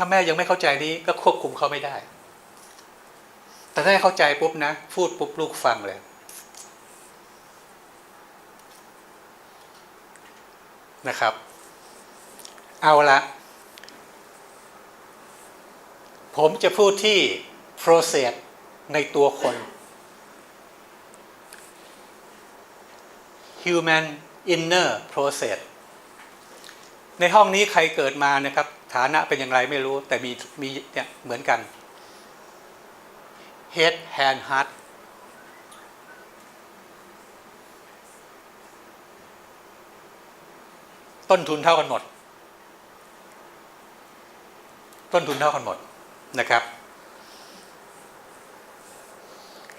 ถ้าแม่ยังไม่เข้าใจนี้ก็ควบคุมเขาไม่ได้ แต่ถ้าเข้าใจปุ๊บนะ พูดปุ๊บลูกฟังเลยนะครับ เอาละผมจะพูดที่ process ในตัวคน human inner process ในห้องนี้ใครเกิดมานะครับ ฐานะเป็นอย่างไรไม่รู้ แต่มีมีเนี่ยเหมือนกัน head hand heart ต้นทุนเท่ากันหมด ต้นทุนเท่ากันหมดนะครับ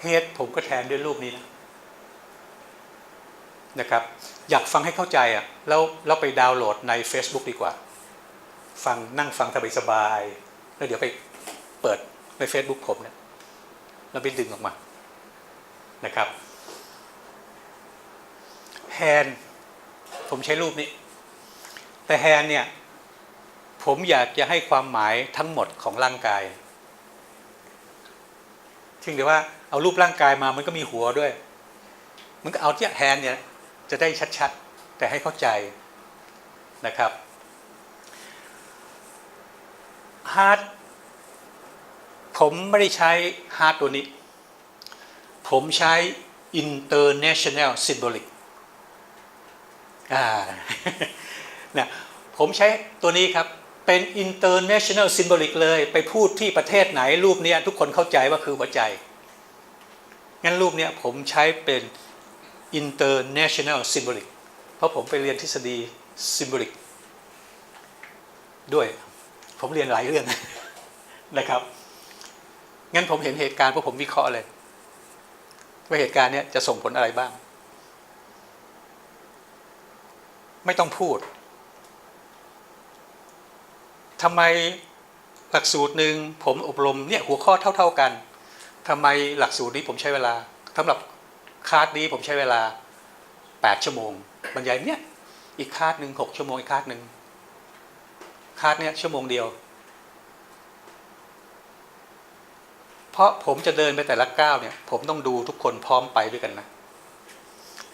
เฮดผมก็แทนด้วยรูปนี้นะ นะครับอยากฟังให้เข้าใจอะแล้วเราไปดาวน์โหลดใน Facebook ดีกว่า ฟังนั่งฟังสบายๆแล้วเดี๋ยวไปเปิดใน Facebook ผมเนี่ยแล้วไปดึงออกมานะครับแฮนผมใช้รูปนี้ แต่แฮนเนี่ยผมอยากจะให้ความหมายทั้งหมดของร่างกายถึงแต่ว่าเอารูปร่างกายมามันก็มีหัวด้วย มันก็เอาที่แฮนเนี่ย จะได้ชัดๆ แต่ให้เข้าใจนะครับ ฮาร์ดผมไม่ได้ใช้ฮาร์ดตัวนี้ ผมใช้ international symbolic อ่านะผมใช้ตัวนี้ครับ เป็น international symbolic เลย ไปพูดที่ประเทศไหนรูปนี้ทุกคนเข้าใจว่าคือหัวใจ งั้นรูปนี้ผมใช้เป็น international symbolic เพราะผมไปเรียนทฤษฎี symbolic ด้วยผมเรียนหลายเรื่องนะครับ งั้นผมเห็นเหตุการณ์เพราะผมวิเคราะห์เลย ว่าเหตุการณ์นี้จะส่งผลอะไรบ้าง ไม่ต้องพูดทำไมหลักสูตรหนึ่งผมอบรมเนี่ยหัวข้อเท่า ๆกันทำไมหลักสูตรนี้ผมใช้เวลาสำหรับ คาสนี้ผมใช้เวลา 8 ชั่วโมง บรรยายเนี่ยอีกคาสหนึ่ง6ชั่วโมงอีกคาสหนึ่งคาสเนี่ยชั่วโมงเดียว เพราะผมจะเดินไปแต่ละก้าวเนี่ย ผมต้องดูทุกคนพร้อมไปด้วยกันนะ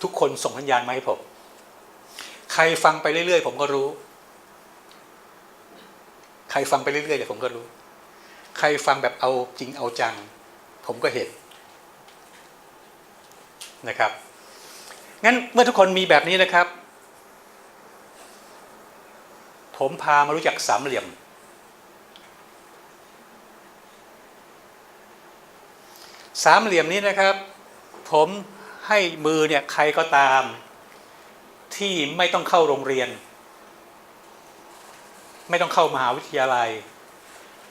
ทุกคนส่งสัญญาณมาให้ผม ใครฟังไปเรื่อยๆ ผมก็รู้ ใครฟังไปเรื่อยๆเดี๋ยวผมก็รู้ ใครฟังแบบเอาจริงเอาจัง ผมก็เห็น นะครับ งั้นเมื่อทุกคนมีแบบนี้นะครับ ผมพามารู้จักสามเหลี่ยม สามเหลี่ยมนี้นะครับ ผมให้มือเนี่ยใครก็ตาม ที่ไม่ต้องเข้าโรงเรียน ไม่ต้องเข้ามหาวิทยาลัย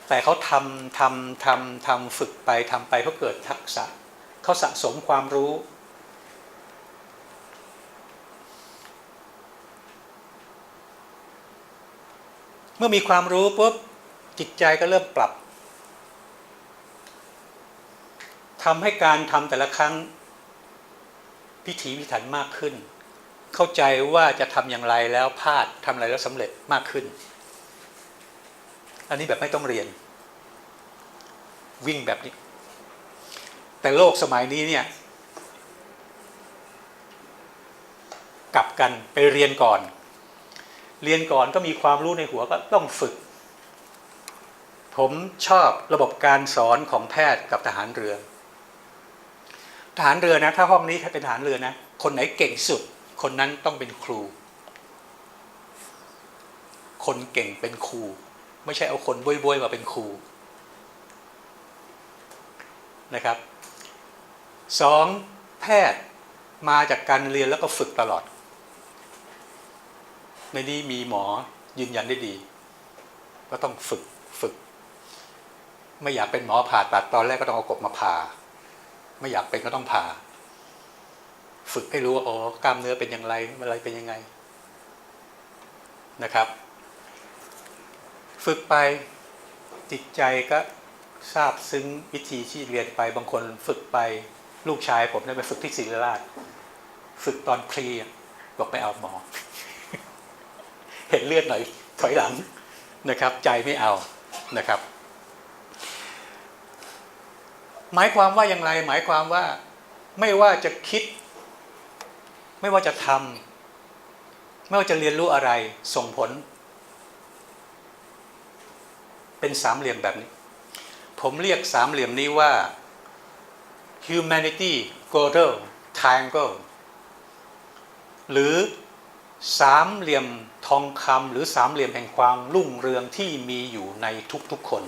แต่เขาทำทำทำทำฝึกไปทำไปเขาเกิดทักษะเขาสะสมความรู้ เมื่อมีความรู้ปุ๊บจิตใจก็เริ่มปรับทำให้การทำแต่ละครั้ง พิถีพิถันมากขึ้น เข้าใจว่าจะทำอย่างไรแล้วพลาดทำอะไรแล้วสำเร็จมากขึ้น อันนี้แบบไม่ต้องเรียน วิ่งแบบนี้ แต่โลกสมัยนี้เนี่ย กลับกันไปเรียนก่อน เรียนก่อนก็มีความรู้ในหัวก็ต้องฝึก ผมชอบระบบการสอนของแพทย์กับทหารเรือ ทหารเรือนะ ถ้าห้องนี้เป็นทหารเรือนะ คนไหนเก่งสุด คนนั้นต้องเป็นครู คนเก่งเป็นครู ไม่ใช่เอาคนบวยๆมาเป็นครูนะครับสองแพทย์มาจากการเรียนแล้วก็ฝึกตลอด ในนี้มีหมอยืนยันได้ดี ก็ต้องฝึกฝึก ไม่อยากเป็นหมอผ่าตัดตอนแรกก็ต้องเอากบมาผ่า ไม่อยากเป็นก็ต้องผ่า ฝึกให้รู้ว่าอ๋อกล้ามเนื้อเป็นอย่างไรอะไรเป็นยังไงนะครับ ฝึกไปจิตใจก็ทราบซึ้งวิธีที่เรียนไปบางคนฝึกไปลูกชายผมเนี่ยไปฝึกที่ศิริราช ฝึกตอนเพลียบอกไม่เอาหมอ ห็นเลือดหน่อยถอยหลังนะครับ ใจไม่เอานะครับ หมายความว่าอย่างไร หมายความว่าไม่ว่าจะคิด ไม่ว่าจะทำไม่ว่าจะเรียนรู้อะไรส่งผล เป็นสามเหลี่ยมแบบนี้ ผมเรียกสามเหลี่ยมนี้ว่า humanity girdle triangle หรือ สามเหลี่ยมทองคำหรือสามเหลี่ยมแห่งความรุ่งเรืองที่มีอยู่ในทุกๆคน